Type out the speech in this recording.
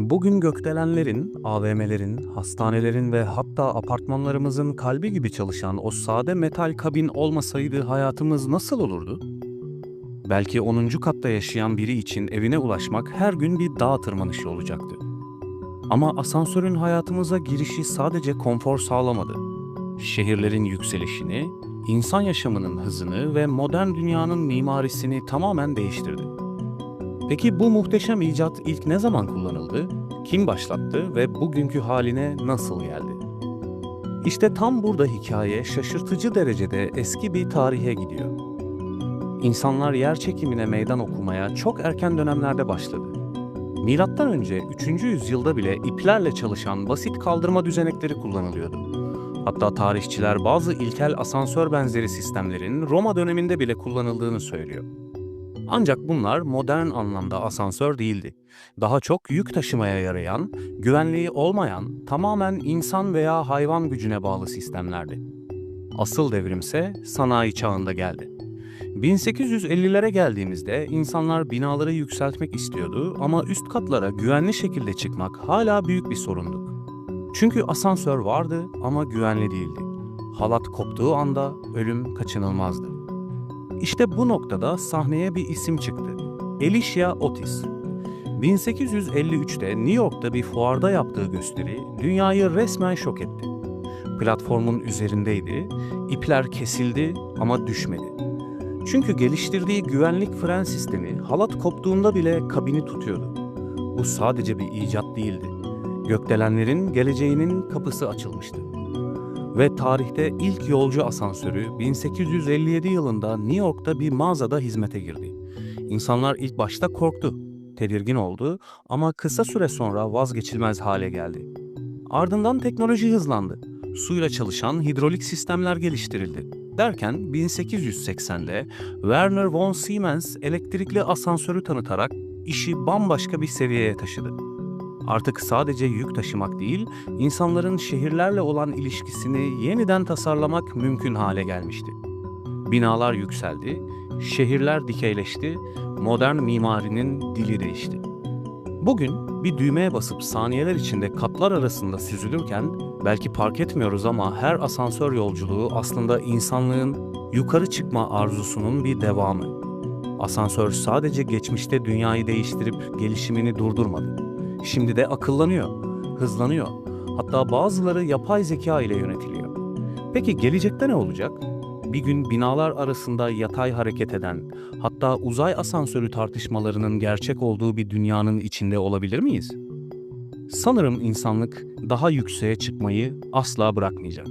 Bugün gökdelenlerin, AVM'lerin, hastanelerin ve hatta apartmanlarımızın kalbi gibi çalışan o sade metal kabin olmasaydı hayatımız nasıl olurdu? Belki 10. katta yaşayan biri için evine ulaşmak her gün bir dağ tırmanışı olacaktı. Ama asansörün hayatımıza girişi sadece konfor sağlamadı. Şehirlerin yükselişini, insan yaşamının hızını ve modern dünyanın mimarisini tamamen değiştirdi. Peki bu muhteşem icat ilk ne zaman kullanıldı? Kim başlattı ve bugünkü haline nasıl geldi? İşte tam burada hikaye şaşırtıcı derecede eski bir tarihe gidiyor. İnsanlar yer çekimine meydan okumaya çok erken dönemlerde başladı. Milattan önce 3. yüzyılda bile iplerle çalışan basit kaldırma düzenekleri kullanılıyordu. Hatta tarihçiler bazı ilkel asansör benzeri sistemlerin Roma döneminde bile kullanıldığını söylüyor. Ancak bunlar modern anlamda asansör değildi. Daha çok yük taşımaya yarayan, güvenliği olmayan, tamamen insan veya hayvan gücüne bağlı sistemlerdi. Asıl devrimse sanayi çağında geldi. 1850'lere geldiğimizde insanlar binaları yükseltmek istiyordu ama üst katlara güvenli şekilde çıkmak hala büyük bir sorundu. Çünkü asansör vardı ama güvenli değildi. Halat koptuğu anda ölüm kaçınılmazdı. İşte bu noktada sahneye bir isim çıktı. Alicia Otis. 1853'te New York'ta bir fuarda yaptığı gösteri dünyayı resmen şok etti. Platformun üzerindeydi, ipler kesildi ama düşmedi. Çünkü geliştirdiği güvenlik fren sistemi halat koptuğunda bile kabini tutuyordu. Bu sadece bir icat değildi. Gökdelenlerin geleceğinin kapısı açılmıştı. Ve tarihte ilk yolcu asansörü 1857 yılında New York'ta bir mağazada hizmete girdi. İnsanlar ilk başta korktu, tedirgin oldu ama kısa süre sonra vazgeçilmez hale geldi. Ardından teknoloji hızlandı. Suyla çalışan hidrolik sistemler geliştirildi. Derken 1880'de Werner von Siemens elektrikli asansörü tanıtarak işi bambaşka bir seviyeye taşıdı. Artık sadece yük taşımak değil, insanların şehirlerle olan ilişkisini yeniden tasarlamak mümkün hale gelmişti. Binalar yükseldi, şehirler dikeyleşti, modern mimarinin dili değişti. Bugün bir düğmeye basıp saniyeler içinde katlar arasında süzülürken belki fark etmiyoruz ama her asansör yolculuğu aslında insanlığın yukarı çıkma arzusunun bir devamı. Asansör sadece geçmişte dünyayı değiştirip gelişimini durdurmadı. Şimdi de akıllanıyor, hızlanıyor. Hatta bazıları yapay zeka ile yönetiliyor. Peki gelecekte ne olacak? Bir gün binalar arasında yatay hareket eden, hatta uzay asansörü tartışmalarının gerçek olduğu bir dünyanın içinde olabilir miyiz? Sanırım insanlık daha yükseğe çıkmayı asla bırakmayacak.